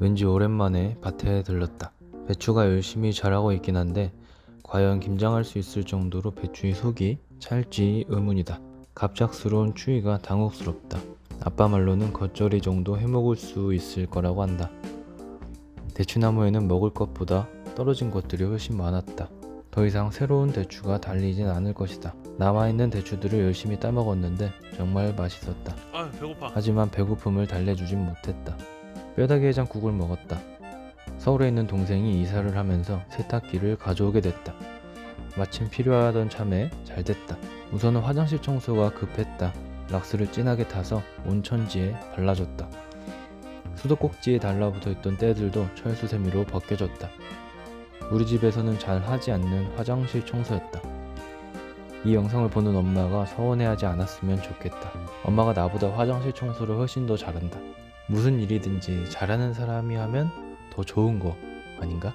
왠지 오랜만에 밭에 들렀다. 배추가 열심히 자라고 있긴 한데 과연 김장할 수 있을 정도로 배추의 속이 찰지 의문이다. 갑작스러운 추위가 당혹스럽다. 아빠 말로는 겉절이 정도 해먹을 수 있을 거라고 한다. 대추나무에는 먹을 것보다 떨어진 것들이 훨씬 많았다. 더 이상 새로운 대추가 달리진 않을 것이다. 남아있는 대추들을 열심히 따먹었는데 정말 맛있었다. 아. 하지만 배고픔을 달래주진 못했다. 뼈다귀 해장국을 먹었다. 서울에 있는 동생이 이사를 하면서 세탁기를 가져오게 됐다. 마침 필요하던 참에 잘 됐다. 우선은 화장실 청소가 급했다. 락스를 진하게 타서 온 천지에 발라줬다. 수도꼭지에 달라붙어 있던 때들도 철수세미로 벗겨졌다. 우리 집에서는 잘 하지 않는 화장실 청소였다. 이 영상을 보는 엄마가 서운해하지 않았으면 좋겠다. 엄마가 나보다 화장실 청소를 훨씬 더 잘한다. 무슨 일이든지 잘하는 사람이 하면 더 좋은 거 아닌가?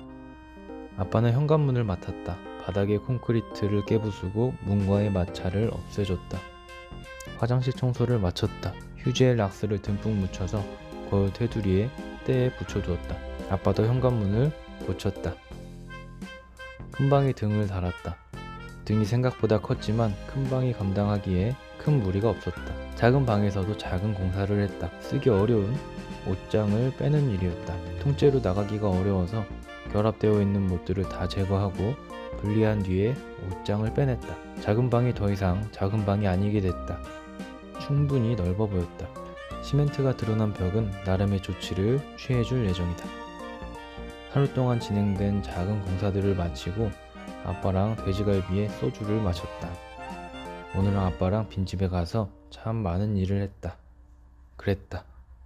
아빠는 현관문을 맡았다. 바닥에 콘크리트를 깨부수고 문과의 마찰을 없애줬다. 화장실 청소를 마쳤다. 휴지에 락스를 듬뿍 묻혀서 거울 테두리에 때에 붙여두었다. 아빠도 현관문을 고쳤다. 큰방이 등을 달았다. 등이 생각보다 컸지만 큰 방이 감당하기에 큰 무리가 없었다. 작은 방에서도 작은 공사를 했다. 쓰기 어려운 옷장을 빼는 일이었다. 통째로 나가기가 어려워서 결합되어 있는 못들을 다 제거하고 분리한 뒤에 옷장을 빼냈다. 작은 방이 더 이상 작은 방이 아니게 됐다. 충분히 넓어 보였다. 시멘트가 드러난 벽은 나름의 조치를 취해줄 예정이다. 하루 동안 진행된 작은 공사들을 마치고 아빠랑 돼지갈비에 소주를 마셨다. 오늘은 아빠랑 빈집에 가서 참 많은 일을 했다. 그랬다.